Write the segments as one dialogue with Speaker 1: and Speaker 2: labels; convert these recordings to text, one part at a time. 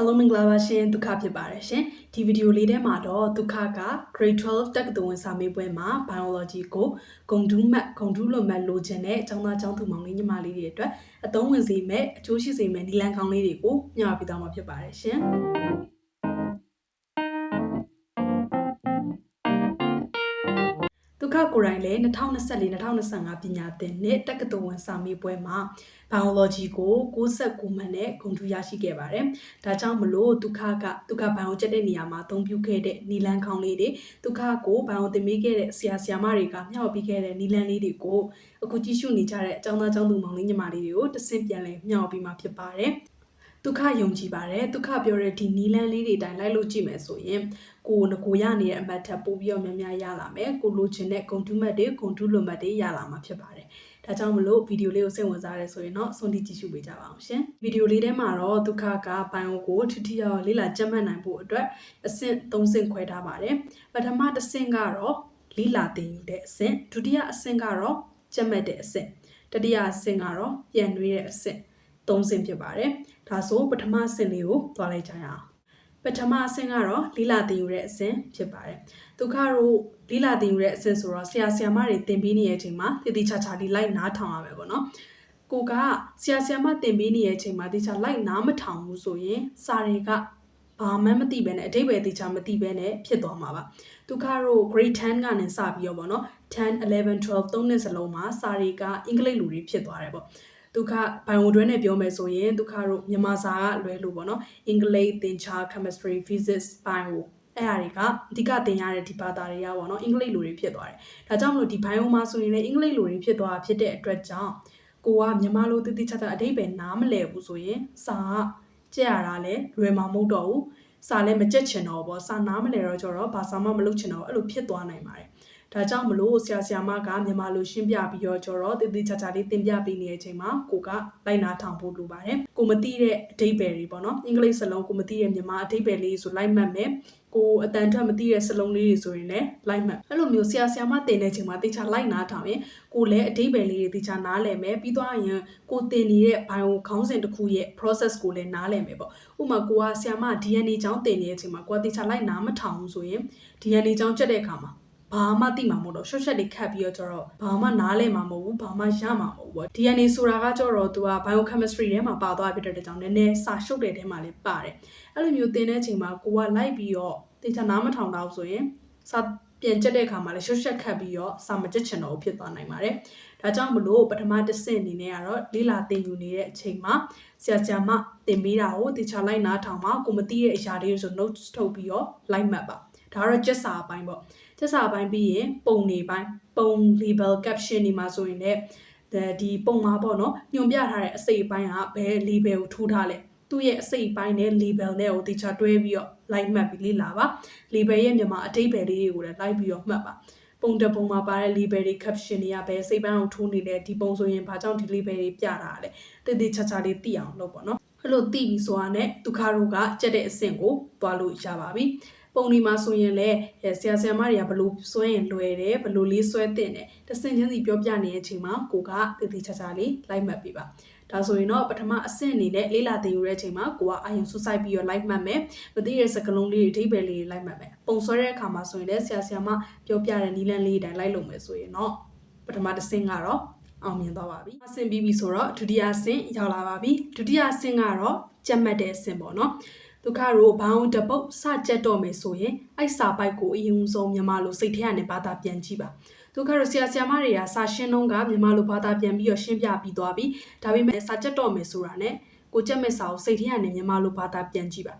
Speaker 1: အားလုံးမင်္ဂလာပါရှင်ဒုက္ခဖြစ်ပါတယ်ရှင်ဒီဗီဒီယိုလေးထဲမှာတော့ဒုက္ခက grade 12တက္ကသိုလ်ဝင်စာမေးပွဲမှာ biology ကိုဂုံဒူးမှတ်ဂုံဒူးလွန်မှတ်လိုချင်တဲ့အကြောင်းသားအကြောင်းသူမောင်လေးညီမလေးတွေအတွက်အသုံးဝင်စေမဲ့အကျိုးရှိစေမဲ့ဒီလန်ကောင်းလေးတွေကိုမျှဝေပေးသွားမှာဖြစ်ပါတယ်ရှင် ခကိုယ်တိုင်လည်း2024-2025ပညာသင်နှစ်တက္ကသိုလ်ဝင်စာမေးပွဲမှာ biology ကို69မှတ်နဲ့ဂုဏ်ထူးရရှိခဲ့ပါတယ်။ဒါကြောင့်မလို့ဒုက္ခကဒုက္ခဘိုင်ကိုကျက်တဲ့နေရာမှာအသုံးပြုခဲ့တဲ့နီလန်းခေါင်းလေးတွေဒုက္ခကိုဘိုင်ကိုသင်ပေးခဲ့တဲ့ဆရာဆရာမတွေကမျှဝေပေးခဲ့တဲ့နီလန်းလေးတွေကိုအခုကြည့်ရှုနေကြတဲ့အကြောင်းသားအကြောင်းသူမောင်လေးညီမလေးတွေကိုတစ်ဆင့်ပြန်လည်မျှဝေပေးမှာဖြစ်ပါတယ်။ ဒုက္ခယုံကြည်ပါတယ်ဒုက္ခပြောတဲ့ဒီနီလန်းလေးတွေတိုင်းလိုက်လို့ကြည့်မယ်ဆိုရင်ကိုငကိုရနေတဲ့အမတ်ထပ်ပို့ပြီးတော့များများရလာမယ်ကိုလိုချင်တဲ့ဂုံတူးမှတ်တွေဂုံတူးလွန်မှတ်တွေရလာမှာဖြစ်ပါတယ်ဒါကြောင့်မလို့ဗီဒီယိုလေးကိုစိတ်ဝင်စားရဲဆိုရင်တော့ဆုံးထိကြည့်ရှုပေးကြပါအောင်ရှင်ဗီဒီယိုလေးထဲမှာတော့ဒုက္ခကဘိုင်ယိုကိုထိထိရောက်လေးလာကြက်မှတ်နိုင်ဖို့အတွက်အဆင့်၃ဆင့်ခွဲထားပါတယ်ပထမတစ်ဆင့်ကတော့လေးလာတင်ယူတဲ့အဆင့်ဒုတိယအဆင့်ကတော့ကြက်မှတ်တဲ့အဆင့်တတိယအဆင့်ကတော့ပြန်နှွေးတဲ့အဆင့် ၃ဆင့်ဖြစ်ပါတယ်ဒါဆိုပထမအဆင့်လေးကိုသွားလိုက်ကြရအောင်ပထမအဆင့်ကတော့လီလာတင်ယူတဲ့အဆင့်ဖြစ်ပါတယ်။ဒုက္ခတို့လီလာတင်ယူတဲ့အဆင့်ဆိုတော့ဆရာဆရာမတွေတင်ပေးနေတဲ့အချိန်မှာတည်တည်ချာချာလေးလိုက်နားထောင်ရမယ်ပေါ့နော်။ကိုကဆရာဆရာမတင်ပေးနေတဲ့အချိန်မှာတည်ချာလိုက်နားမထောင်ဘူးဆိုရင်စာတွေကဘာမှမသိဘဲနဲ့အတိတ်ပဲတည်ချာမသိဘဲနဲ့ဖြစ်သွားမှာပါ။ဒုက္ခတို့ grade 10ကနေစပြီးတော့ပေါ့နော်10 11 12သုံးနှစ်စလုံးမှာစာတွေကအင်္ဂလိပ်လူတွေဖြစ်သွားတယ်ပေါ့။ ဒုက္ခဘိုင်ဝတွဲနဲ့ပြောမယ်ဆိုရင်ဒုက္ခတို့မြန်မာစာကလွဲလို့ပေါ့နော်အင်္ဂလိပ်သင်္ချာ chemistry physics bio အဲ့အရာတွေကအဓိကသင်ရတဲ့ဒီဘာသာတွေကပေါ့နော်အင်္ဂလိပ်လိုတွေဖြစ်သွားတယ်။ဒါကြောင့်မလို့ဒီ bio မှာဆိုရင်လည်းအင်္ဂလိပ်လိုတွေဖြစ်သွားတာဖြစ်တဲ့အတွက်ကြောင့်ကိုကမြန်မာလိုတိတိကျကျအတိတ်ပဲနားမလည်ဘူးဆိုရင်စာကကြက်ရတာလည်းလွယ်မှာမဟုတ်တော့ဘူး။စာလည်းမကြက်ချင်တော့ဘောစာနားမလည်တော့ကြတော့ဘာစာမှမလုပ်ချင်တော့အဲ့လိုဖြစ်သွားနိုင်ပါတယ်။ ဒါကြောင့်မလို့ဆရာဆရာမကမြန်မာလိုရှင်းပြပြီးတော့ကျတော့တည်တည်ချာချာလေးသင်ပြပေးနေတဲ့အချိန်မှာကိုကလိုက်နာထောင်ဖို့လိုပါတယ်ကိုမသိတဲ့အဓိပ္ပာယ်တွေပေါ့နော်အင်္ဂလိပ်စလုံးကိုမသိတဲ့မြန်မာအဓိပ္ပာယ်လေးဆိုလိုက်မှတ်မယ်ကိုအတန်ထွက်မသိတဲ့စလုံးလေးတွေဆိုရင်လည်းလိုက်မှတ်အဲ့လိုမျိုးဆရာဆရာမတင်တဲ့အချိန်မှာတေချာလိုက်နာထောင်ရင်ကိုလည်းအဓိပ္ပာယ်လေးတွေတေချာနားလည်မယ်ပြီးသွားရင်ကိုတင်နေတဲ့ bio ခေါင်းစဉ်တစ်ခုရဲ့ process ကိုလည်းနားလည်မယ်ပေါ့ဥပမာကိုကဆရာမ DNA ကြောင်းတင်နေတဲ့အချိန်မှာကိုကတေချာလိုက်နားမထောင်ဘူးဆိုရင် DNA ကြောင်းချက်တဲ့အခါမှာ ဘာမှသိမှာမဟုတ်တော့ရှော့ရှက်လေးခတ်ပြီးတော့ကျတော့ဘာမှနားလဲမှာမဟုတ်ဘူးဘာမှရမှာမဟုတ်ဘူး DNA ဆိုတာကကျတော့သူက biochemistry ထဲမှာပါသွားဖြစ်တဲ့ကြောင့်နည်းနည်းစာရှုပ်တဲ့ထဲမှာလည်းပါတယ်အဲ့လိုမျိုးသင်တဲ့အချိန်မှာကိုကလိုက်ပြီးတော့တေချာနားမထောင်တော့ဆိုရင်စာပြန်ကျက်တဲ့အခါမှာလည်းရှုပ်ရှက်ခတ်ပြီးတော့စာမကျက်ချင်တော့ဖြစ်သွားနိုင်ပါတယ်ဒါကြောင့်မလို့ပထမတစ်ဆင့်အနေနဲ့ကတော့လေးလာသင်ယူနေတဲ့အချိန်မှာဆရာဆရာမသင်ပေးတာကိုတေချာလိုက်နားထောင်ပါကိုမသိတဲ့အရာတွေဆို notes ထုတ်ပြီးတော့လိုက်မှတ်ပါဒါကတော့ကျက်စာအပိုင်းပေါ့ ချက်စာပိုင်းပြီးရင်ပုံနေပိုင်းပုံ label caption တွေမှာဆိုရင်လည်းဒီပုံမှာပေါ့နော်ညွန်ပြထားတဲ့အစိပ်ပိုင်းကဘယ် label ကိုထိုးထားလဲသူ့ရဲ့အစိပ်ပိုင်းနဲ့ label နဲ့ကိုတခြားတွဲပြီးတော့ like မှတ်ပြီးလေ့လာပါ label ရဲ့မြန်မာအတိတ်ပဲလေးတွေကိုလည်း like ပြီးတော့မှတ်ပါပုံတပုံမှာပါတဲ့ label တွေ caption တွေကဘယ်စိတ်ပိုင်းကိုထိုးနေလဲဒီပုံဆိုရင်ဘာကြောင့်ဒီ label တွေပြတာလဲတည်တည်ချာချာလေးသိအောင်လုပ်ပေါ့နော်အဲ့လိုသိပြီဆိုတာနဲ့ဒုက္ခတို့ကကြက်တဲ့အဆင့်ကိုသွားလို့ရပါပြီ ပုံဒီမှာဆိုရင်လည်းဆရာဆရာမတွေကဘလို့ဆွဲရင်လွယ်တယ်ဘလို့လေးဆွဲတင်တယ်တဆင်ချင်းစီပြောပြနေတဲ့အချိန်မှာကိုကတည်တည်ချာချာလေးလိုက်မှတ်ပေးပါဒါဆိုရင်တော့ပထမအဆင့်အနေနဲ့လေးလာတင်ယူတဲ့အချိန်မှာကိုကအာယုံဆွဆိုင်ပြီးတော့လိုက်မှတ်မယ်မသိတဲ့စကလုံးလေးတွေအဓိပ္ပာယ်လေးတွေလိုက်မှတ်မယ်ပုံဆွဲတဲ့အခါမှာဆိုရင်လည်းဆရာဆရာမပြောပြတဲ့နီလန်းလေးတိုင်းလိုက်လုပ်မယ်ဆိုရင်တော့ပထမတစ်ဆင့်ကတော့အောင်မြင်သွားပါပြီအဆင့်ပြီးပြီဆိုတော့ဒုတိယအဆင့်ရောက်လာပါပြီဒုတိယအဆင့်ကတော့ကြက်မှတ်တဲ့အဆင့်ပေါ့နော် ဒုက္ခတို့ဘောင်းတပုတ်စကြက်တော့မယ်ဆိုရင်အိုက်စာပိုက်ကိုအရင်ဆုံးမြန်မာလိုစိတ်ထဲကနေဘာသာပြန်ကြည့်ပါဒုက္ခတို့ဆရာဆရာမတွေကစာရှင်းတော့ကမြန်မာလိုဘာသာပြန်ပြီးတော့ရှင်းပြပြီးသွားပြီဒါပေမဲ့စာကြက်တော့မယ်ဆိုတာနဲ့ကိုကြက်မဲ့စာကိုစိတ်ထဲကနေမြန်မာလိုဘာသာပြန်ကြည့်ပါ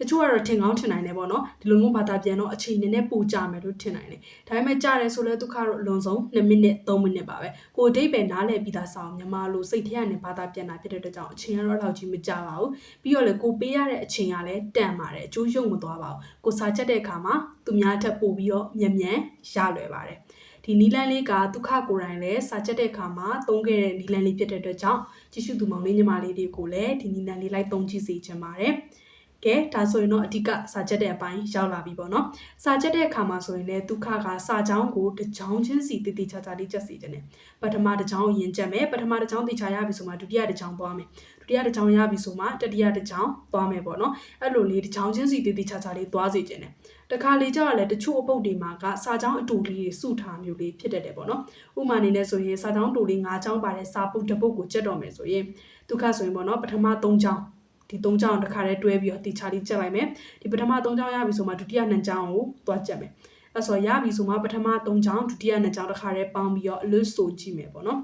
Speaker 1: တချို့ကတော့ထင်ကောင်းထင်နိုင်တယ်ပေါ့နော်ဒီလိုမျိုးဘာသာပြန်တော့အချိန်နည်းနည်းပူကြမယ်လို့ထင်နိုင်တယ်ဒါပေမဲ့ကြားတယ်ဆိုလဲဒုက္ခတော့အလွန်ဆုံး2မိနစ်3မိနစ်ပါပဲကိုအတိတ်ပဲနားလည်ပြီးသားစာအောင်မြန်မာလိုစိတ်ထဲကနေဘာသာပြန်တာဖြစ်တဲ့အတွက်ကြောင့်အချိန်ကတော့လောက်ကြီးမကြပါဘူးပြီးတော့လေကိုပေးရတဲ့အချိန်ကလည်းတန်ပါတယ်အကျိုးရုံမသွားပါဘူးကိုစာချက်တဲ့အခါမှာသူများထက်ပိုပြီးတော့မြန်မြန်ရလွယ်ပါတယ်ဒီနီလန်းလေးကဒုက္ခကိုယ်တိုင်လည်းစာချက်တဲ့အခါမှာသုံးခဲ့တဲ့နီလန်းလေးဖြစ်တဲ့အတွက်ကြောင့်ကြည့်ရှုသူမောင်လေးညီမလေးတွေကိုလည်းဒီနီလန်းလေးလိုက်သုံးကြည့်စေချင်ပါတယ်။ ကဲဒါဆိုရင်တော့အဓိကစာချက်တဲ့အပိုင်းရောက်လာပြီပေါ့နော်စာချက်တဲ့အခါမှာဆိုရင်လည်းဒုက္ခကစာချောင်းကိုတစ်ချောင်းချင်းစီတည်တည်ချာချာလေးချက်စီခြင်းတယ်ပထမတစ်ချောင်းရင်ချက်မယ်ပထမတစ်ချောင်းတည်ချာရပြီဆိုမှဒုတိယတစ်ချောင်းသွားမယ်ဒုတိယတစ်ချောင်းရပြီဆိုမှတတိယတစ်ချောင်းသွားမယ်ပေါ့နော်အဲ့လိုလေးတစ်ချောင်းချင်းစီတည်တည်ချာချာလေးသွားစေခြင်းတယ်တခါလေကြောက်ရလဲတချို့အပုတ်တွေမှာကစာချောင်းအတူလေးတွေစုထားမျိုးလေးဖြစ်တတ်တယ်ပေါ့နော်ဥပမာအနေနဲ့ဆိုရင်စာချောင်းတူလေး၅ချောင်းပါတဲ့စာပုတ်တစ်ပုတ်ကိုကြက်တော့မယ်ဆိုရင်ဒုက္ခဆိုရင်ပေါ့နော်ပထမ၃ချောင်း ဒီ၃ချောင်းတစ်ခါတည်းတွဲပြီးတော့တီချာလေးကြက်လိုက်မယ်ဒီပထမ၃ချောင်းရပြီဆိုမှဒုတိယ၂ချောင်းကိုသွားကြက်မယ်အဲ့ဆိုရပြီဆိုမှပထမ၃ချောင်းဒုတိယ၂ချောင်းတစ်ခါတည်းပေါင်းပြီးတော့အလွတ်ဆိုကြည့်မယ်ပေါ့နော်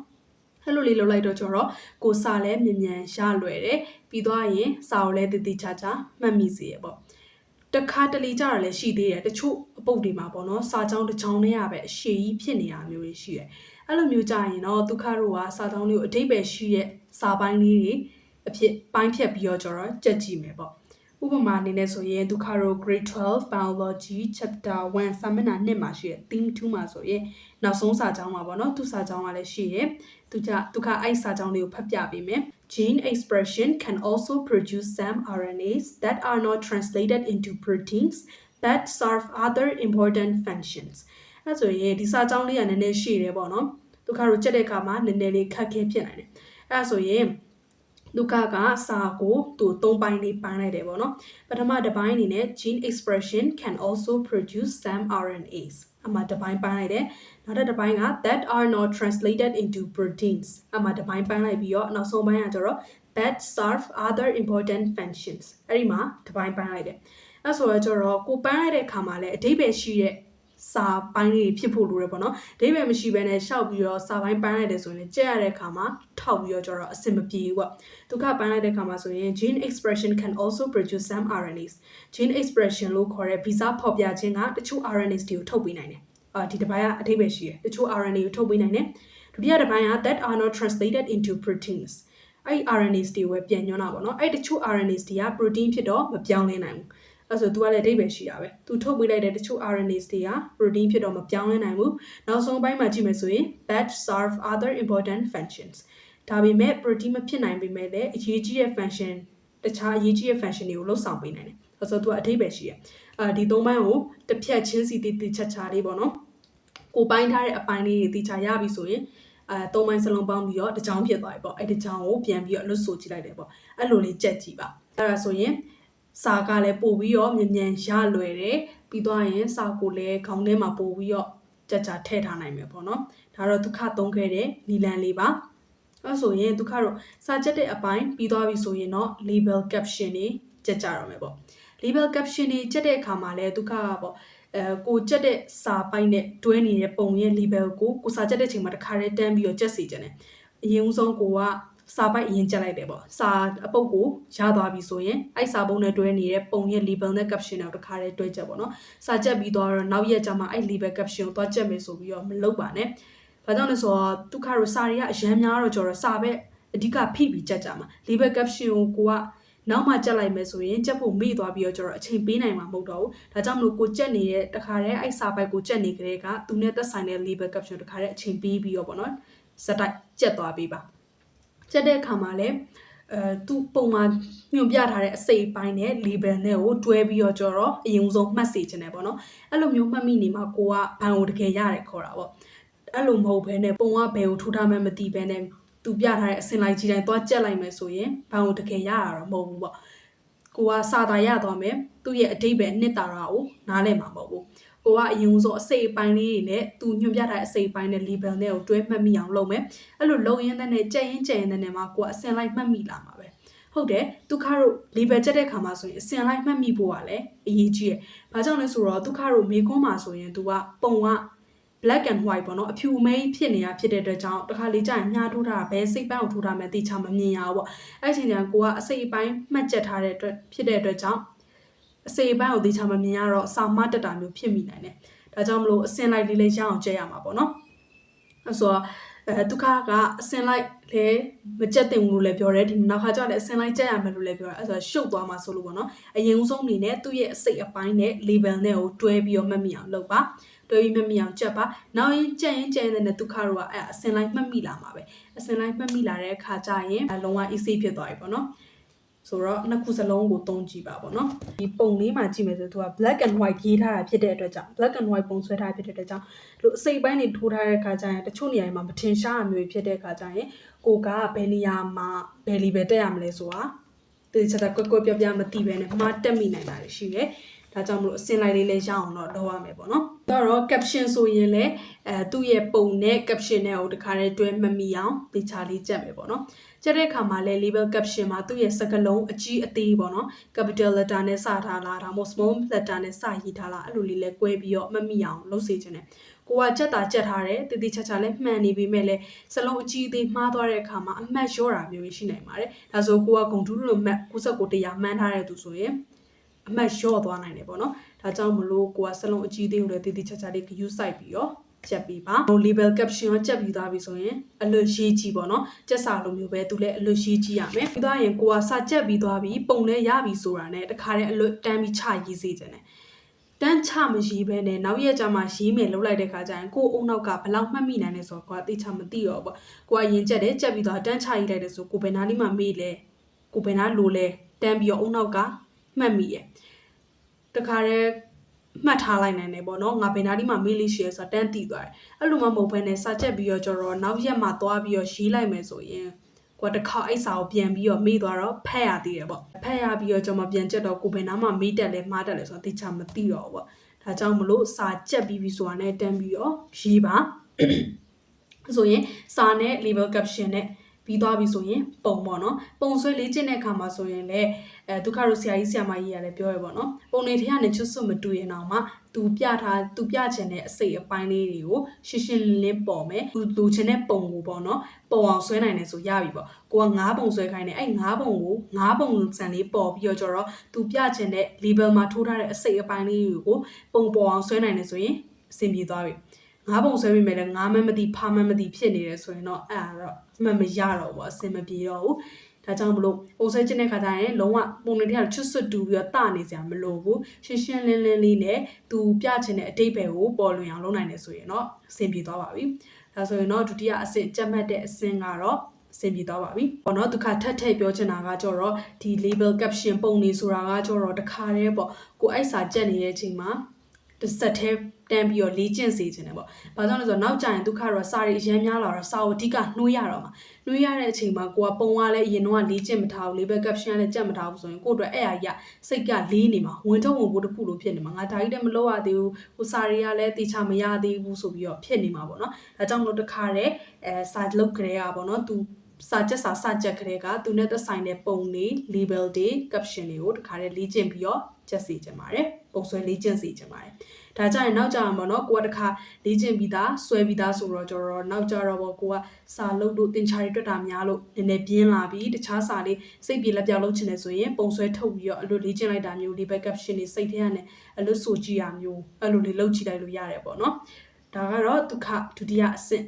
Speaker 1: အဲ့လိုလေးလုပ်လိုက်တော့ကျတော့ကိုစာလဲမြန်မြန်ရလွယ်တယ်ပြီးသွားရင်စာကိုလည်းတည်တည်ချာချာမှတ်မိစေရပေါ့တခါတလေကြတာလည်းရှိသေးတယ်တချို့အပုတ်တွေမှာပေါ့နော်စာချောင်းတစ်ချောင်းနဲ့ရပဲအရှည်ကြီးဖြစ်နေတာမျိုးတွေရှိတယ်အဲ့လိုမျိုးကြရင်တော့ဒုက္ခတို့ကစာချောင်းလေးကိုအတိတ်ပဲရှိရဲ့စာပိုင်းလေးတွေ အဖြစ်ပိုင်းဖြတ်ပြီးတော့ကျတော့ကြက်ကြည့်မယ်ပေါ့ဥပမာအနေနဲ့ဆိုရင်ဒုက္ခတို့ grade 12 biology chapter 1စာမျက်နှာ1မှာရှိတဲ့ theme 2မှာဆိုရင်နောက်ဆုံးစာကြောင်းမှာပေါ့နော်သူစာကြောင်းကလည်းရှိတယ်သူကြဒုက္ခအဲ့စာကြောင်းလေးကိုဖတ်ပြပေးမယ် gene expression can also produce some RNAs that are not translated into proteins that serve other important functions အဲ့ဆိုရင်ဒီစာကြောင်းလေးကနည်းနည်းရှိတယ်ပေါ့နော်ဒုက္ခတို့ချက်တဲ့အခါမှာနည်းနည်းလေးခက်ခဲဖြစ်နိုင်တယ်အဲ့ဆိုရင် ဒုက္ခကစာကိုသူ၃ပိုင်းလေးပိုင်းလိုက်တယ်ပေါ့နော်ပထမတစ်ပိုင်းအနေနဲ့ gene expression can also produce some RNAs အမှတစ်ပိုင်းပိုင်းလိုက်တယ်နောက်တစ်ပိုင်းက that are not translated into proteins အမှတစ်ပိုင်းပိုင်းလိုက်ပြီးတော့နောက်ဆုံးပိုင်းကကျတော့ that serve other important functions အဲ့ဒီမှာတစ်ပိုင်းပိုင်းလိုက်တယ်အဲ့ဆိုတော့ကျတော့ကိုပိုင်းလိုက်တဲ့အခါမှာလည်းအဓိပ္ပာယ်ရှိတဲ့ စာပိုင်းလေးဖြစ်ဖို့လိုတယ်ပေါ့နော်အဓိပ္ပာယ်မရှိဘဲနဲ့ရှောက်ပြီးတော့စာပိုင်းပိုင်းလိုက်တယ်ဆိုရင်ကြက်ရတဲ့အခါမှာထောက်ပြီးတော့ကျတော့အဆင်မပြေဘူးပေါ့ဒုက္ခပိုင်းလိုက်တဲ့အခါမှာဆိုရင် gene expression can also produce some RNAs gene expression လို့ခေါ်တဲ့ဗီဇဖော်ပြခြင်းကတချို့ RNAs တွေကိုထုတ်ပေးနိုင်တယ်အာဒီတစ်ပိုင်းကအဓိပ္ပာယ်ရှိတယ်တချို့ RNA ကိုထုတ်ပေးနိုင်တယ်ဒုတိယတစ်ပိုင်းက that are not translated into proteins အဲ့ RNAs တွေဝယ်ပြန်ညွှန်းတာပေါ့နော်အဲ့တချို့ RNAs တွေက protein ဖြစ်တော့မပြောင်းလဲနိုင်ဘူး အဲ့ဆို तू ကလည်းအဓိပ္ပာယ်ရှိတာပဲ तू ထုတ်ပေးလိုက်တဲ့တချို့ RNAs တွေက protein ဖြစ်တော့မပြောင်းလဲနိုင်ဘူးနောက်ဆုံးပိုင်းမှာကြည့်မယ်ဆိုရင် that serve other important functions ဒါပေမဲ့ protein မဖြစ်နိုင်ပေမဲ့လည်းအရေးကြီးတဲ့ function တခြားအရေးကြီးတဲ့ function တွေကိုလှုပ်ဆောင်ပေးနိုင်တယ်အဲ့ဆို तू ကအဓိပ္ပာယ်ရှိရအာဒီသုံးပိုင်းကိုတစ်ဖြတ်ချင်းစီတည်တည်ချက်ချာလေးပေါ့နော်ကိုပိုင်းထားတဲ့အပိုင်းလေးတွေတည်ချာရပြီဆိုရင်အဲသုံးပိုင်းစလုံးပေါင်းပြီးတော့တစ်ချောင်းဖြစ်သွားပြီပေါ့အဲ့ဒီချောင်းကိုပြန်ပြီးတော့လွတ်ဆိုကြည့်လိုက်တယ်ပေါ့အဲ့လိုလေးကြက်ကြည့်ပါအဲ့ဒါဆိုရင် စာကလည်းပို့ပြီးတော့မြန်မြန်ရလွယ်တယ်ပြီးသွားရင်စာကိုလည်းခေါင်းထဲမှာပို့ပြီးတော့ကြက်ကြထည့်ထားနိုင်မယ်ပေါ့နော်ဒါတော့ဒုက္ခသုံးခဲ့တဲ့နီလန်လေးပါအဲ့ဆိုရင်ဒုက္ခတော့စာချက်တဲ့အပိုင်းပြီးသွားပြီဆိုရင်တော့ label caption တွေကြက်ကြတော့မယ်ပေါ့ label caption တွေကြက်တဲ့အခါမှာလည်းဒုက္ခကပေါ့အဲကိုကြက်တဲ့စာပိုက်နဲ့တွဲနေတဲ့ပုံရဲ့ label ကိုကိုစာကြက်တဲ့ချိန်မှာတစ်ခါတည်းတန်းပြီးတော့ကြက်စီကြတယ်အရင်ဦးဆုံးကိုက စာပိုက်အရင်ကြက်လိုက်တယ်ပေါ့စာအပုတ်ကိုရသွားပြီဆိုရင်အဲ့စာပုံနဲ့တွဲနေတဲ့ပုံရဲ့ label နဲ့ caption တွေကိုတစ်ခါတည်းတွဲချက်ပေါ့နော်စာကြက်ပြီးတော့နောက်ရက်ကျမှအဲ့ label caption ကိုတွားချက်မယ်ဆိုပြီးတော့မလုပ်ပါနဲ့ဘာကြောင့်လဲဆိုတော့ဒုက္ခရောစာတွေကအရန်များတော့ကျော်တော့စာပဲအဓိကဖိပြီးကြက်ကြမှာ label caption ကိုကိုကနောက်မှကြက်လိုက်မယ်ဆိုရင်ကြက်ဖို့မေ့သွားပြီးတော့ကျတော့အချိန်ပေးနိုင်မှာမဟုတ်တော့ဘူးဒါကြောင့်မလို့ကိုကြက်နေတဲ့တခါတည်းအဲ့စာပိုက်ကိုကြက်နေကြတဲ့ကသူနဲ့သက်ဆိုင်တဲ့ label caption တခါတည်းအချိန်ပေးပြီးတော့ပေါ့နော်စတိုက်ကြက်သွားပေးပါ ကြက်တဲ့အခါမှာလည်းအဲသူပုံမှန်ညွန်ပြထားတဲ့အစိပ်ပိုင်းနဲ့ label နဲ့ကိုတွဲပြီးတော့ကြတော့အရင်ဆုံးမှတ်စေချင်တယ်ပေါ့နော်အဲ့လိုမျိုးမှတ်မိနေမှာကိုကဘန်ကိုတကယ်ရတယ်ခေါ်တာပေါ့အဲ့လိုမဟုတ်ဘဲနဲ့ပုံကဘယ်ကိုထိုးထားမှမသိဘဲနဲ့သူပြထားတဲ့အစင်လိုက်ကြီးတိုင်းသွားကြက်လိုက်မယ်ဆိုရင်ဘန်ကိုတကယ်ရတာတော့မဟုတ်ဘူးပေါ့ကိုကစာသာရသွားမယ်သူ့ရဲ့အတိတ်ပဲအနှစ်သာရကိုနားလည်မှာမဟုတ်ဘူး ကိုကအရင်ဆုံးအစိပ်ပိုင်းလေးတွေနဲ့သူညွှန်ပြထားတဲ့အစိပ်ပိုင်းနဲ့ label နဲ့ကိုတွဲမှတ်မိအောင်လုပ်မယ်အဲ့လိုလုပ်ရင်းနဲ့ကြက်ရင်ကြက်ရင်နဲ့မှာကိုကအစင်လိုက်မှတ်မိလာမှာပဲဟုတ်တယ်ဒုက္ခတို့ label ချက်တဲ့ခါမှာဆိုရင်အစင်လိုက်မှတ်မိဖို့ကလည်းအရေးကြီးတယ်။ဘာကြောင့်လဲဆိုတော့ဒုက္ခတို့မေခွန်းမှာဆိုရင် तू ကပုံက black and white ပေါ့နော်အဖြူအမဲဖြစ်နေတာဖြစ်တဲ့အတွက်ကြောင့်တခါလေကြာရင်ညားထိုးတာဘဲစိတ်ပန်းကိုထိုးတာမှတိချမမြင်ရဘူးပေါ့အဲ့ချိန်ကျရင်ကိုကအစိပ်ပိုင်းမှတ်ချက်ထားတဲ့အတွက်ဖြစ်တဲ့အတွက်ကြောင့် အစိပ်ပိုင်းကိုတိချမမြင်ရတော့စာမတက်တာမျိုးဖြစ်မိနိုင်တယ်ဒါကြောင့်မလို့အစင်လိုက်လေးလေးရအောင်ကြည့်ရမှာပေါ့နော်အဲ့ဆိုတော့အဲဒုက္ခကအစင်လိုက်လဲမကြက်တင်ဘူးလို့လည်းပြောတယ်ဒီနောက်ခါကျလည်းအစင်လိုက်ကြက်ရမယ်လို့လည်းပြောတယ်အဲ့ဆိုရှုပ်သွားမှာဆိုလို့ပေါ့နော်အရင်ဦးဆုံးအနေနဲ့သူ့ရဲ့အစိတ်အပိုင်းနဲ့ label နဲ့ကိုတွဲပြီးတော့မှတ်မိအောင်လုပ်ပါတွဲပြီးမှတ်မိအောင်ကြက်ပါနောက်ရင်ကြက်ရင်ကြက်ရင်လည်းဒုက္ခတော့ကအဲ့အစင်လိုက်မှတ်မိလာမှာပဲအစင်လိုက်မှတ်မိလာတဲ့အခါကျရင်အလုံးဝ easy ဖြစ်သွားပြီပေါ့နော် ဆိုတော့နှစ်ခုစလုံးကိုသုံးကြည့်ပါပေါ့နော်ဒီပုံလေးမှာကြည့်မယ်ဆိုသူက black and white ရေးထားတာဖြစ်တဲ့အတွက်ကြောင့် black and white ပုံဆွဲထားဖြစ်တဲ့အတွက်ကြောင့်လို့အစိပ်ပိုင်းတွေထိုးထားတဲ့အခါကျရင်တချို့နေရာတွေမှာမထင်ရှားအမျိုးဖြစ်တဲ့အခါကျရင်ကိုကဘယ်နေရာမှာဘယ်လီပဲတက်ရမလဲဆိုတာတေချာတာကွက်ကွက်ပြပြမသိပဲနဲ့မှားတက်မိနိုင်တာတွေရှိတယ် ဒါကြောင့်မလို့အစင်လိုက်လေးလေးရအောင်တော့လုပ်ရမယ်ပေါ့နော်။ဒါတော့ caption ဆိုရင်လည်းအဲသူ့ရဲ့ပုံနဲ့ caption နဲ့ကိုတခါတည်းတွဲမမိအောင်တေချာလေးကြက်မယ်ပေါ့နော်။ကြက်တဲ့အခါမှာလည်း label caption မှာသူ့ရဲ့စကားလုံးအကြီးအသေးပေါ့နော် capital letter နဲ့စထားလားဒါမှမဟုတ် small letter နဲ့စရေးထားလားအဲ့လိုလေးလဲ꿰ပြီးတော့မမိအောင်လုပ်စေချင်တယ်။ကိုကကြက်တာကြက်ထားတယ်တည်တည်ချာချာလည်းမှန်နေပြီမဲ့လည်းစလုံးအကြီးသေးမှားသွားတဲ့အခါမှာအမှတ်လျော့တာမျိုးရှိနိုင်ပါတယ်။ဒါဆိုကိုကဂုံတူးလို့မှတ်69တရားမှန်းထားတဲ့သူဆိုရင် အမှတ်လျော့သွားနိုင်တယ်ပေါ့နော်ဒါကြောင့်မလို့ကိုကစလုံးအကြီးသေးကိုလည်းတည်တည်ချာချာလေး view site ပြီးတော့ချက်ပြီးပါ။ label caption ကိုချက်ပြီးသားပြီဆိုရင်အလွတ်ရေးကြည့်ပေါ့နော်။ချက်စာလိုမျိုးပဲသူလည်းအလွတ်ရေးကြည့်ရမယ်။ပြီးသွားရင်ကိုကစာချက်ပြီးသွားပြီပုံလည်းရပြီဆိုတာနဲ့တခါတည်းအလွတ်တန်းပြီးချရေးစေချင်တယ်။တန်းချမရေးဘဲနဲ့နောက်ရက်ကျမှရေးမယ်လုပ်လိုက်တဲ့ခါကျရင်ကိုအုံနောက်ကဘလောက်မှတ်မိနိုင်လဲဆိုတော့ကိုကသိချမသိတော့ဘူး။ကိုကရင်ချက်တယ်ချက်ပြီးသွားတန်းချရေးလိုက်တယ်ဆိုကိုဘယ်နာလေးမှမေးလဲ။ကိုဘယ်နာလိုလဲတန်းပြီးတော့အုံနောက်က မှတ်မိရဲ့။တခါတည်းမှတ်ထားလိုက်နိုင်တယ်ပေါ့နော်ငါဘယ်နာဒီမှာမေးလို့ရှိရဆိုတော့တန်းတည်သွားတယ်အဲ့လိုမှမဟုတ်ဘဲနဲ့စာချက်ပြီးတော့ကျတော့နောက်ရက်မှသွားပြီးတော့ရေးလိုက်မယ်ဆိုရင်ကိုတခါအိတ်စာကိုပြန်ပြီးတော့မေးသွားတော့ဖက်ရသေးတယ်ပေါ့ဖက်ရပြီးတော့ကျွန်မပြန်ချက်တော့ကိုဘယ်နာမှမေးတက်လဲမှားတက်လဲဆိုတော့သိချမသိတော့ဘူးပေါ့ဒါကြောင့်မလို့စာချက်ပြီးပြီဆိုတာနဲ့တန်းပြီးတော့ရေးပါဆိုရင်စာနဲ့ label caption နဲ့ ပြီးသွားပြီဆိုရင်ပုံပေါ့နော်ပုံဆွဲလေ့ကျင့်တဲ့အခါမှာဆိုရင်လည်းအဲဒုက္ခတို့ဆရာကြီးဆရာမကြီးကလည်းပြောရပေါ့နော်ပုံတွေထဲကနေချွတ်ဆွတ်မတူရင်တော့မှသူပြထားသူပြချင်တဲ့အစိတ်အပိုင်းလေးတွေကိုရှင်းရှင်းလင်းလင်းပေါ်မယ်သူလူချင်တဲ့ပုံကိုပေါ့နော်ပုံအောင်ဆွဲနိုင်တယ်ဆိုရပြီပေါ့ကိုက၅ပုံဆွဲခိုင်းတယ်အဲ့၅ပုံကို၅ပုံစံလေးပေါ်ပြီးတော့ကျတော့သူပြချင်တဲ့ label မှာထိုးထားတဲ့အစိတ်အပိုင်းလေးတွေကိုပုံပေါ်အောင်ဆွဲနိုင်တယ်ဆိုရင်အဆင်ပြေသွားပြီ ငါးပုံဆွဲမိမယ်လဲငါးမမသိဖာမမသိဖြစ်နေတယ်ဆိုရင်တော့အဲ့ဒါတော့မှမရတော့ဘူးအဆင်မပြေတော့ဘူးဒါကြောင့်မလို့ပုံဆွဲခြင်းတဲ့ခါကျရင်လုံးဝပုံတွေထဲကချွတ်ဆွတ်တူပြီးတော့တနေစရာမလိုဘူးရှင်းရှင်းလင်းလင်းလေးနဲ့သူပြချင်တဲ့အတိတ်ပဲကိုပေါ်လွင်အောင်လုပ်နိုင်တယ်ဆိုရင်တော့အဆင်ပြေသွားပါပြီဒါဆိုရင်တော့ဒုတိယအဆင့်ကြက်မှတ်တဲ့အဆင့်ကတော့အဆင်ပြေသွားပါပြီ။ပေါ့နော်ဒုက္ခထက်ထည့်ပြောချင်တာကကြတော့ဒီ label caption ပုံနေဆိုတာကကြတော့တခါတည်းပေါ့ကိုအိုက်စာကြက်နေတဲ့အချိန်မှာ တစ်ဆက်သေးတန်းပြီးတော့လေ့ကျင့်စေခြင်းတယ်ပေါ့။ဘာကြောင့်လဲဆိုတော့နောက်ကျရင်ဒုက္ခတော့စာရီအရန်များလာတော့စာကိုအဓိကနှွေးရတော့မှာ။နှွေးရတဲ့အချိန်မှာကိုကပုံကလည်းအရင်တော့လေ့ကျင့်မထားဘူး label caption လည်းကြက်မထားဘူးဆိုရင်ကိုအတွက်အဲ့အရာကြီးစိတ်ကလေးနေမှာဝင်ထုတ်ဝင်ဖို့တစ်ခုလိုဖြစ်နေမှာငါဒါကြီးလည်းမလုပ်ရသေးဘူး။ဟိုစာရီကလည်းတေချာမရသေးဘူးဆိုပြီးတော့ဖြစ်နေမှာပေါ့နော်။ဒါကြောင့်မလို့တခါတည်းအဲစာလုပ်ကြရတာပေါ့နော်။ तू စာချက်စာစချက်ကလေးကသူနဲ့သက်ဆိုင်တဲ့ပုံတွေ label တွေ caption တွေကိုတခါတည်းလေ့ကျင့်ပြီးတော့ချက်စီချင်ပါတယ်ပုံဆွဲလေ့ကျင့်စီချင်ပါတယ်ဒါကြရင်နောက်ကြရင်ပေါ့နော်ကိုကတခါလေ့ကျင့်ပြီးသားဆွဲပြီးသားဆိုတော့ကျတော့နောက်ကြတော့ပေါ့ကိုကစာလုပ်လို့တင်ချာတွေတွေ့တာများလို့နည်းနည်းပြင်းလာပြီးတခြားစာလေးစိတ်ပြေလက်ပြောက်လုပ်ချင်တယ်ဆိုရင်ပုံဆွဲထုတ်ပြီးတော့အလိုလေ့ကျင့်လိုက်တာမျိုး label caption တွေစိတ်ထဲကနေအလိုဆိုကြည့်ရမျိုးအဲ့လိုလေးလုပ်ကြည့်လိုက်လို့ရတယ်ပေါ့နော်ဒါကတော့ဒုက္ခဒုတိယအဆင့်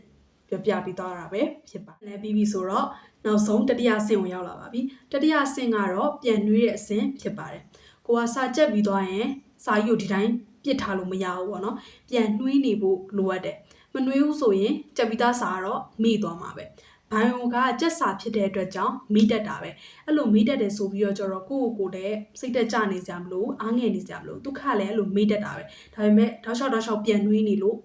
Speaker 1: ပြောပြပြီးသွားတာပဲဖြစ်ပါလဲပြီးပြီဆိုတော့နောက်ဆုံးတတိယအဆင့်ကိုရောက်လာပါပြီတတိယအဆင့်ကတော့ပြန်နှွေးတဲ့အဆင့်ဖြစ်ပါတယ်ကိုကစာကြက်ပြီးသွားရင်စာကြီးကိုဒီတိုင်းပြစ်ထားလို့မရဘူးပေါ့နော်ပြန်နှွေးနေဖို့လိုအပ်တယ်မနှွေးဘူးဆိုရင်ကြက်ပြီးသားစာကတော့မိသွားမှာပဲဘိုင်ယိုကကြက်စာဖြစ်တဲ့အတွက်ကြောင့်မိတက်တာပဲအဲ့လိုမိတက်တယ်ဆိုပြီးတော့ကျတော့ကိုယ့်ကိုယ်ကိုယ်စိတ်တက်ကြနေကြမလို့အားငယ်နေကြမလို့ဒုက္ခလည်းအဲ့လိုမိတက်တာပဲဒါပေမဲ့တောက်လျှောက်တောက်လျှောက်ပြန်နှွေးနေလို့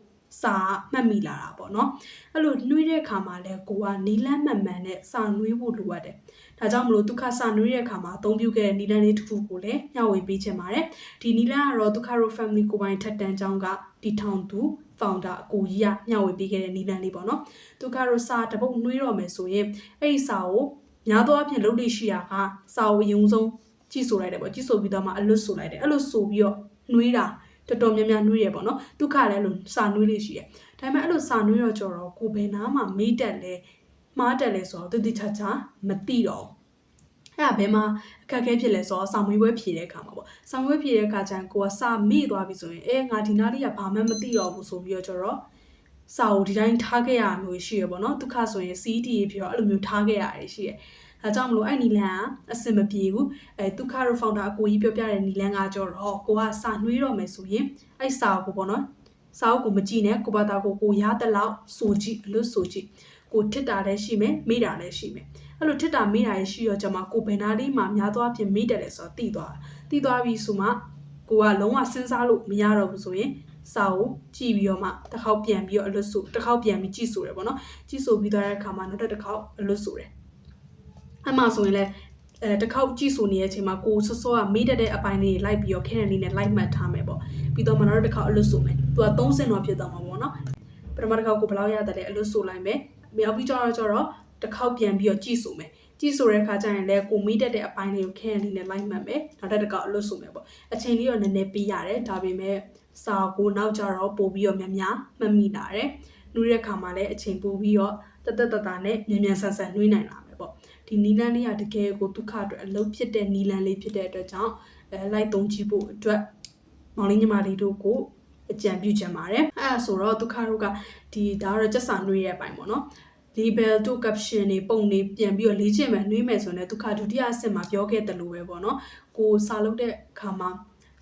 Speaker 1: စာမှတ်မိလာတာပေါ့နော်အဲ့လိုနှွေးတဲ့အခါမှာလဲကိုကနီလန်းမှန်မှန်နဲ့စာနှွေးဖို့လိုအပ်တယ်ဒါကြောင့်မလို့ဒုက္ခစာနှွေးတဲ့အခါမှာအသုံးပြုခဲ့တဲ့နီလန်းလေးတစ်ခုကိုလည်းမျှဝေပေးချင်ပါတယ်ဒီနီလန်းကတော့ဒုက္ခရို family ကိုပိုင်ထက်တန်းကျောင်းကတီထောင်သူ founder အကိုကြီးကမျှဝေပေးခဲ့တဲ့နီလန်းလေးပေါ့နော်ဒုက္ခရိုစာတပုတ်နှွေးတော့မယ်ဆိုရင်အဲ့ဒီစာကိုများသောအားဖြင့်လုပ်လို့ရှိရကစာကိုအရင်ဆုံးကြည့်ဆိုလိုက်တယ်ပေါ့ကြည့်ဆိုပြီးတော့မှအလွတ်ဆိုလိုက်တယ်အဲ့လိုဆိုပြီးတော့နှွေးတာ တော်တော်များများနှွေးရပေါ့နော်ဒုက္ခလည်းလို့စာနှွေးလေးရှိတယ်ဒါပေမဲ့အဲ့လိုစာနှွေးတော့ကြတော့ကိုဘယ်နာမှမေးတက်လဲမှားတက်လဲဆိုတော့တတိချာချာမသိတော့အဲ့ဒါဘယ်မှာအခက်အခဲဖြစ်လဲဆိုတော့စာမွေးပွဲဖြေတဲ့အခါမှာပေါ့စာမွေးပွဲဖြေတဲ့အခါကျရင်ကိုကစာမေ့သွားပြီဆိုရင်အဲငါဒီနားလေးကဘာမှမသိတော့ဘူးဆိုပြီးတော့ကျတော့စာကိုဒီတိုင်းထားခဲ့ရမျိုးရှိရပေါ့နော်ဒုက္ခဆိုရင် CDA ဖြစ်တော့အဲ့လိုမျိုးထားခဲ့ရတယ်ရှိရ အဲကြောင့်မလို့အဲ့နီလန်ကအစင်မပြေဘူးအဲဒုက္ခရဖောင်တာအကိုကြီးပြောပြတဲ့နီလန်ကကြောတော့ကိုကစာနှွေးတော့မယ်ဆိုရင်အဲ့စာကိုပေါ့နော်စာအုပ်ကိုမကြည့်နဲ့ကိုဘာသာကိုကိုရတဲ့လောက်ဆိုကြည့်အလို့ဆိုကြည့်ကိုထစ်တာလည်းရှိမယ်မေ့တာလည်းရှိမယ်အဲ့လိုထစ်တာမေ့တာလည်းရှိရောကျွန်မကိုဘယ်နာလေးမှများသောအားဖြင့်မေ့တယ်လေဆိုတော့တည်သွားတည်သွားပြီဆိုမှကိုကလုံးဝစဉ်းစားလို့မရတော့ဘူးဆိုရင်စာကိုကြည့်ပြီးတော့မှတစ်ခေါက်ပြန်ပြီးတော့အလွတ်ဆိုတစ်ခေါက်ပြန်ပြီးကြည့်ဆိုတယ်ပေါ့နော်ကြည့်ဆိုပြီးသွားတဲ့အခါမှာနောက်တစ်ခေါက်အလွတ်ဆိုတယ် အမှဆိုရင်လည်းအဲတစ်ခေါက်ကြည့်ဆိုနေတဲ့အချိန်မှာကိုစောစောကမေးတတ်တဲ့အပိုင်းလေးတွေလိုက်ပြီးတော့ခဲတဲ့အနေနဲ့လိုက်မှတ်ထားမယ်ပေါ့ပြီးတော့မှနောက်တစ်ခေါက်အလွတ်ဆိုမယ်သူက3ဆင့်တော့ဖြစ်သွားမှာပေါ့နော်ပထမတစ်ခေါက်ကိုဘယ်လောက်ရတယ်လဲအလွတ်ဆိုလိုက်မယ်မြောက်ပြီးကြတော့ကြတော့တစ်ခေါက်ပြန်ပြီးတော့ကြည့်ဆိုမယ်ကြည့်ဆိုတဲ့အခါကျရင်လည်းကိုမေးတတ်တဲ့အပိုင်းလေးကိုခဲတဲ့အနေနဲ့လိုက်မှတ်မယ်နောက်တစ်ခေါက်အလွတ်ဆိုမယ်ပေါ့အချိန်လေးတော့နည်းနည်းပေးရတယ်ဒါပေမဲ့စာကိုနောက်ကြတော့ပို့ပြီးတော့များများမှတ်မိလာတယ်နှွေးတဲ့အခါမှာလည်းအချိန်ပို့ပြီးတော့တသက်တတနဲ့မြန်မြန်ဆန်ဆန်နှွေးနိုင်လာမယ်ပေါ့ ဒီနီလန်းလေးကတကယ်ကိုဒုက္ခအတွက်အလုပ်ဖြစ်တဲ့နီလန်းလေးဖြစ်တဲ့အတွက်ကြောင့်အဲလိုက်သုံးကြည့်ဖို့အတွက်မောင်လေးညီမလေးတို့ကိုအကြံပြုချင်ပါတယ်အဲဒါဆိုတော့ဒုက္ခတို့ကဒီဒါကတော့စက်စာနှွေးရဲ့အပိုင်းပေါ့နော် label တို့ caption တွေပုံတွေပြန်ပြီးတော့လေ့ကျင့်မယ်နှွေးမယ်ဆိုရင်လည်းဒုက္ခဒုတိယအဆင့်မှာပြောခဲ့တယ်လို့ပဲပေါ့နော်ကိုစာလုပ်တဲ့အခါမှာ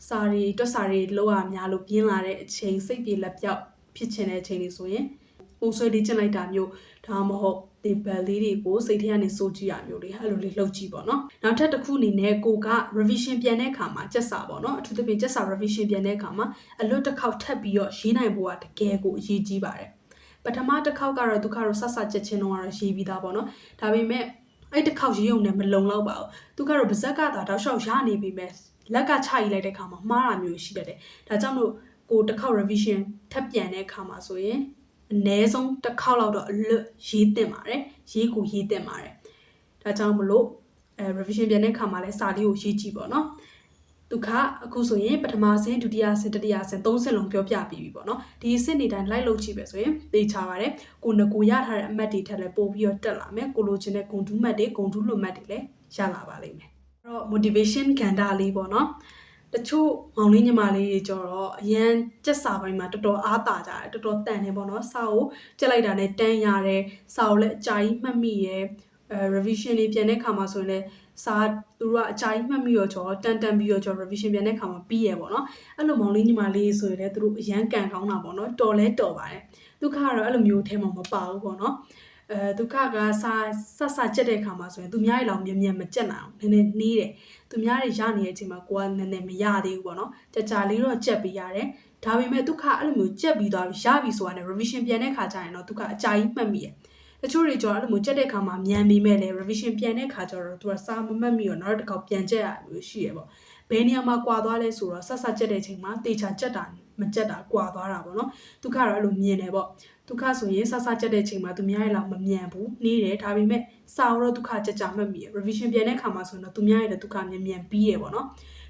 Speaker 1: စာတွေတွက်စာတွေလောက်ရများလို့ပြင်းလာတဲ့အချိန်စိတ်ပြေလက်ပြောက်ဖြစ်ချင်တဲ့အချိန်တွေဆိုရင် ပုံဆွဲလေ့ကျင့်လိုက်တာမျိုးဒါမှမဟုတ် label လေးတွေကိုစိတ်ထဲကနေစိုးကြည့်ရမျိုးတွေအဲ့လိုလေးလုပ်ကြည့်ပေါ့နော်နောက်ထပ်တစ်ခုအနေနဲ့ကိုက revision ပြန်တဲ့အခါမှာစက်စာပေါ့နော်အထူးသဖြင့်စက်စာ revision ပြန်တဲ့အခါမှာအလွတ်တစ်ခေါက်ထပ်ပြီးတော့ရေးနိုင်ဖို့ကတကယ်ကိုအရေးကြီးပါတယ်ပထမတစ်ခေါက်ကတော့ဒုက္ခတော့ဆဆချက်ချင်းတော့ကတော့ရေးပြီးသားပေါ့နော်ဒါပေမဲ့အဲ့တစ်ခေါက်ရေးုံနဲ့မလုံလောက်ပါဘူးဒုက္ခတော့ဗဇက်ကသာတောက်လျှောက်ရနေပြီမဲ့လက်ကချရေးလိုက်တဲ့အခါမှာမှားတာမျိုးရှိတတ်တယ်ဒါကြောင့်မလို့ကိုတစ်ခေါက် revision ထပ်ပြန်တဲ့အခါမှာဆိုရင် အနည်းဆုံးတစ်ခေါက်လောက်တော့အလွတ်ရေးတင်ပါတယ်ရေးကိုရေးတင်ပါတယ်ဒါကြောင့်မလို့အဲ revision ပြန်တဲ့အခါမှာလည်းစာလေးကိုရေးကြည့်ပေါ့နော်ဒုက္ခအခုဆိုရင်ပထမဆင့်ဒုတိယဆင့်တတိယဆင့်သုံးဆင့်လုံးပြောပြပြီးပြီပေါ့နော်ဒီဆင့်နေတိုင်းလိုက်လုပ်ကြည့်ပဲဆိုရင်သိချပါတယ်ကိုငကိုရထားတဲ့အမှတ်တွေထက်လည်းပို့ပြီးတော့တက်လာမယ်ကိုလိုချင်တဲ့ဂုံတူးမှတ်တွေဂုံတူးလွတ်မှတ်တွေလည်းရလာပါလိမ့်မယ်အဲ့တော့ motivation ကဏ္ဍလေးပေါ့နော် တချို့မောင်လေးညီမလေးတွေကြတော့အရန်စက်စာပိုင်းမှာတော်တော်အားတာကြတယ်တော်တော်တန်တယ်ပေါ့နော်စာကိုကြက်လိုက်တာနဲ့တန်းရတယ်စာကိုလည်းအကြာကြီးမှတ်မိရယ်အဲ revision လေးပြန်တဲ့ခါမှာဆိုရင်လည်းစာသူတို့ကအကြာကြီးမှတ်မိရောကျော်တန်တန်ပြီးရောကျော် revision ပြန်တဲ့ခါမှာပြီးရယ်ပေါ့နော်အဲ့လိုမောင်လေးညီမလေးဆိုရင်လည်းသူတို့အရန်ကန်ကောင်းတာပေါ့နော်တော်လဲတော်ပါတယ်ဒုက္ခကတော့အဲ့လိုမျိုးထဲမှာမပါဘူးပေါ့နော် အဲဒုက္ခကစာဆက်ဆက်ကြက်တဲ့ခါမှာဆိုရင်သူများရဲ့လောက်မြင်မြင်မကြက်နိုင်အောင်နည်းနည်းနှီးတယ်သူများတွေရနေတဲ့အချိန်မှာကိုကနည်းနည်းမရသေးဘူးပေါ့နော်ကြာကြာလေးတော့ကြက်ပြီးရတယ်ဒါပေမဲ့ဒုက္ခအဲ့လိုမျိုးကြက်ပြီးသွားပြီးရပြီဆိုတာနဲ့ revision ပြန်တဲ့ခါကျရင်တော့ဒုက္ခအကြာကြီးမှတ်မိရတချို့တွေကြောအဲ့လိုမျိုးကြက်တဲ့ခါမှာမြန်ပြီးမဲ့လေ revision ပြန်တဲ့ခါကျတော့သူကစာမမှတ်မိတော့နောက်တစ်ခေါက်ပြန်ကြက်ရမျိုးရှိရပေါ့ဘယ်နေရာမှာကွာသွားလဲဆိုတော့ဆက်ဆက်ကြက်တဲ့ချိန်မှာတေချာကြက်တာမကြက်တာကွာသွားတာပေါ့နော်ဒုက္ခတော့အဲ့လိုမြင်တယ်ပေါ့ ဒုက္ခဆိုရင်ဆဆကြက်တဲ့ချိန်မှာသူများရဲ့လောက်မမြန်ဘူးနေတယ်ဒါပေမဲ့စာတော့ဒုက္ခကြက်ကြမှတ်မိရ revision ပြန်တဲ့ခါမှာဆိုရင်တော့သူများရဲ့ဒုက္ခမြန်မြန်ပြီးရပေါ့နော်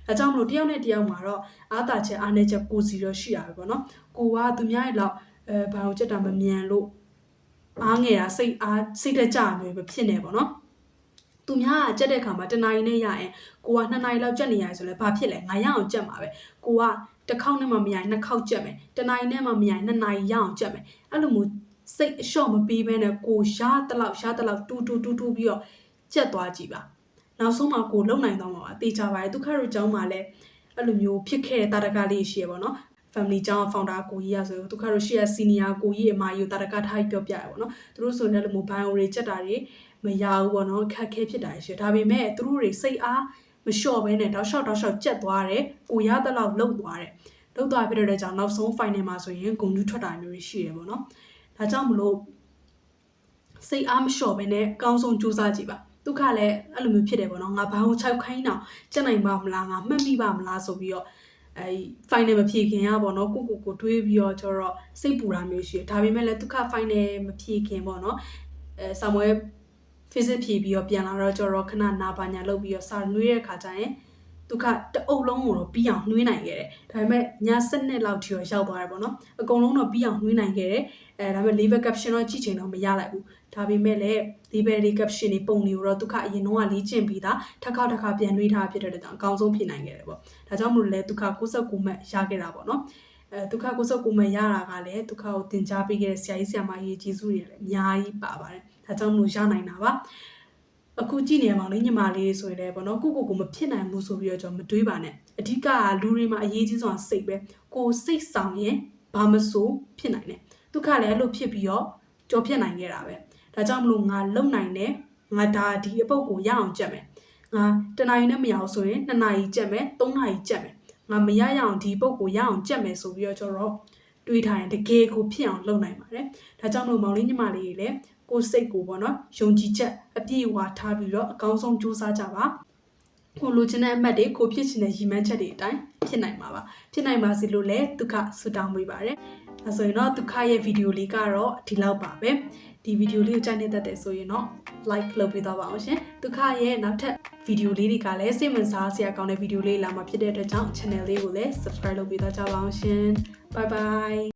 Speaker 1: ဒါကြောင့်မလို့တယောက်နဲ့တယောက်မှာတော့အားတာချက်အားနည်းချက်ကိုစီတော့ရှိရပဲပေါ့နော်ကိုကသူများရဲ့လောက်အဲဘာလို့ကြက်တာမမြန်လို့အားငယ်တာစိတ်အားစိတ်တက်ကြမျိုးပဲဖြစ်နေပေါ့နော်သူများကကြက်တဲ့ခါမှာတနာရီနဲ့ရရင်ကိုက2နာရီလောက်ကြက်နေရဆိုလဲဘာဖြစ်လဲငါရအောင်ကြက်မှာပဲကိုက တစ်ခေါက်နဲ့မှမရရင်နှစ်ခေါက်ကြက်မယ်တနာရီနဲ့မှမရရင်နှစ်နာရီရအောင်ကြက်မယ်အဲ့လိုမျိုးစိတ်အလျှော့မပေးဘဲနဲ့ကိုရတလောက်ရတလောက်တူတူတူတူပြီးတော့ကြက်သွားကြည့်ပါနောက်ဆုံးမှကိုလုံနိုင်တော့မှာပါတေချာပါတယ်ဒုက္ခရကျောင်းမှာလည်းအဲ့လိုမျိုးဖြစ်ခဲ့တဲ့တာတကလေးရှိရပါတော့ family ကျောင်း founder ကိုကြီးရဆိုဒုက္ခရရှိရ senior ကိုကြီးအမကြီးကိုတာတကထားပြောပြရပါတော့သူတို့ဆိုရင်လည်းမိုဘိုင်းတွေကြက်တာတွေမရဘူးပေါ့နော်ခက်ခဲဖြစ်တာရှိတယ်ဒါပေမဲ့သူတို့တွေစိတ်အား မလျှော့ဘဲနဲ့တောက်လျှောက်တောက်လျှောက်ကြက်သွားတယ်ကိုရတဲ့လောက်လှုပ်သွားတယ်လှုပ်သွားပြတဲ့ကြောင့်နောက်ဆုံး final မှာဆိုရင်ဂုံတူးထွက်တာမျိုးရှိတယ်ပေါ့နော်ဒါကြောင့်မလို့စိတ်အားမလျှော့ဘဲနဲ့အကောင်းဆုံးကြိုးစားကြည့်ပါဒုက္ခလည်းအဲ့လိုမျိုးဖြစ်တယ်ပေါ့နော်ငါဘာကို၆ခိုင်းတော့ကြက်နိုင်ပါမလားငါမှတ်မိပါမလားဆိုပြီးတော့အဲ final မဖြေခင်ရပေါ့နော်ကိုကိုကိုတွေးပြီးတော့ကျတော့စိတ်ပူတာမျိုးရှိတယ်ဒါပေမဲ့လည်းဒုက္ခ final မဖြေခင်ပေါ့နော်အဲဆာမွဲ physics ဖြေပြီးတော့ပြန်လာတော့ကျတော့ခဏနာပါညာလုပ်ပြီးတော့စာနှွေးတဲ့ခါကျရင်ဒုက္ခတအုပ်လုံးကိုတော့ပြီးအောင်နှွေးနိုင်ခဲ့တယ်ဒါပေမဲ့ည7နှစ်လောက်ထိတော့ရောက်သွားတယ်ပေါ့နော်အကုန်လုံးတော့ပြီးအောင်နှွေးနိုင်ခဲ့တယ်အဲဒါပေမဲ့ level caption တော့ကြည့်ချင်တော့မရလိုက်ဘူးဒါပေမဲ့လည်း level တွေ caption တွေပုံတွေကိုတော့ဒုက္ခအရင်တော့လေ့ကျင့်ပြီးသားတစ်ခါတစ်ခါပြန်နှွေးထားဖြစ်တဲ့အတွက်ကြောင့်အကောင်းဆုံးဖြစ်နိုင်ခဲ့တယ်ပေါ့ဒါကြောင့်မလို့လဲဒုက္ခ69မှတ်ရခဲ့တာပေါ့နော်အဲဒုက္ခ69မှတ်ရတာကလည်းဒုက္ခကိုသင်ကြားပေးခဲ့တဲ့ဆရာကြီးဆရာမကြီးကျေးဇူးတွေလည်းအများကြီးပါပါတယ် ဒါကြောင့်မလို့ရနိုင်တာပါအခုကြည့်နေရမှာလေညီမလေးဆိုရင်လည်းပေါ့နော်ကိုကိုကိုမဖြစ်နိုင်ဘူးဆိုပြီးတော့ကျွန်တော်မတွေးပါနဲ့အဓိကလူတွေမှာအရေးကြီးဆုံးစိတ်ပဲကိုစိတ်ဆောင်ရင်ဘာမဆိုဖြစ်နိုင်တယ်ဒုက္ခလည်းအဲ့လိုဖြစ်ပြီးတော့ကြော်ဖြစ်နိုင်ခဲ့တာပဲဒါကြောင့်မလို့ငါလုံနိုင်တယ်ငါဒါဒီအပုတ်ကိုရအောင်ကြက်မယ်ငါတနာရီနဲ့မရအောင်ဆိုရင်2နာရီကြက်မယ်3နာရီကြက်မယ်ငါမရရအောင်ဒီပုံကိုရအောင်ကြက်မယ်ဆိုပြီးတော့ကျွန်တော်တွေးထားရင်တကယ်ကိုဖြစ်အောင်လုပ်နိုင်ပါတယ်ဒါကြောင့်မလို့မောင်လေးညီမလေးတွေလည်း ကိုယ်စိတ်ကိုပေါ့နော်ယုံကြည်ချက်အပြည့်အဝထားပြီးတော့အကောင်းဆုံးကြိုးစားကြပါကိုလိုချင်တဲ့အမှတ်တွေကိုဖြစ်ချင်တဲ့ရည်မှန်းချက်တွေအတိုင်းဖြစ်နိုင်မှာပါဖြစ်နိုင်ပါစေလို့လည်းဒုက္ခဆုတောင်းပေးပါတယ်ဒါဆိုရင်တော့ဒုက္ခရဲ့ဗီဒီယိုလေးကတော့ဒီလောက်ပါပဲဒီဗီဒီယိုလေးကိုကြိုက်နေတတ်တယ်ဆိုရင်တော့ like လုပ်ပေးသွားပါအောင်ရှင်ဒုက္ခရဲ့နောက်ထပ်ဗီဒီယိုလေးတွေကလည်းစိတ်ဝင်စားစရာကောင်းတဲ့ဗီဒီယိုလေးလာမှာဖြစ်တဲ့အတွက်ကြောင့် channel လေးကိုလည်း subscribe လုပ်ပေးသွားကြပါအောင်ရှင် bye bye